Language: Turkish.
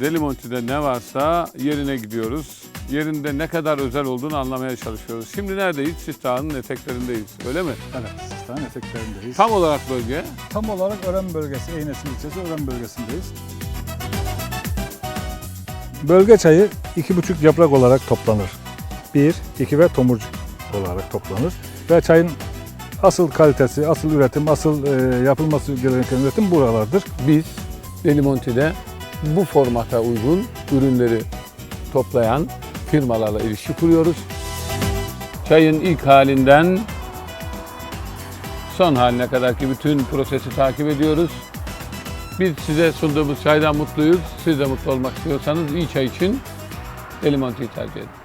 Delimonti'de ne varsa yerine gidiyoruz. Yerinde ne kadar özel olduğunu anlamaya çalışıyoruz. Şimdi neredeyiz? Siftah'ın eteklerindeyiz. Öyle mi? Evet, Sistan eteklerindeyiz. Tam olarak bölge. Tam olarak Ören bölgesi, Eynesin ilçesi Ören bölgesindeyiz. Bölge çayı iki buçuk yaprak olarak toplanır. Bir, iki ve tomurcuk olarak toplanır. Ve çayın asıl kalitesi, asıl üretim, asıl e, yapılması gereken üretim buralardır. Biz Delimonti'de bu formata uygun ürünleri toplayan firmalarla ilişki kuruyoruz. Çayın ilk halinden son haline kadarki bütün prosesi takip ediyoruz. Biz size sunduğumuz çaydan mutluyuz. Siz de mutlu olmak istiyorsanız iyi çay için Delimonti'yi tercih edin.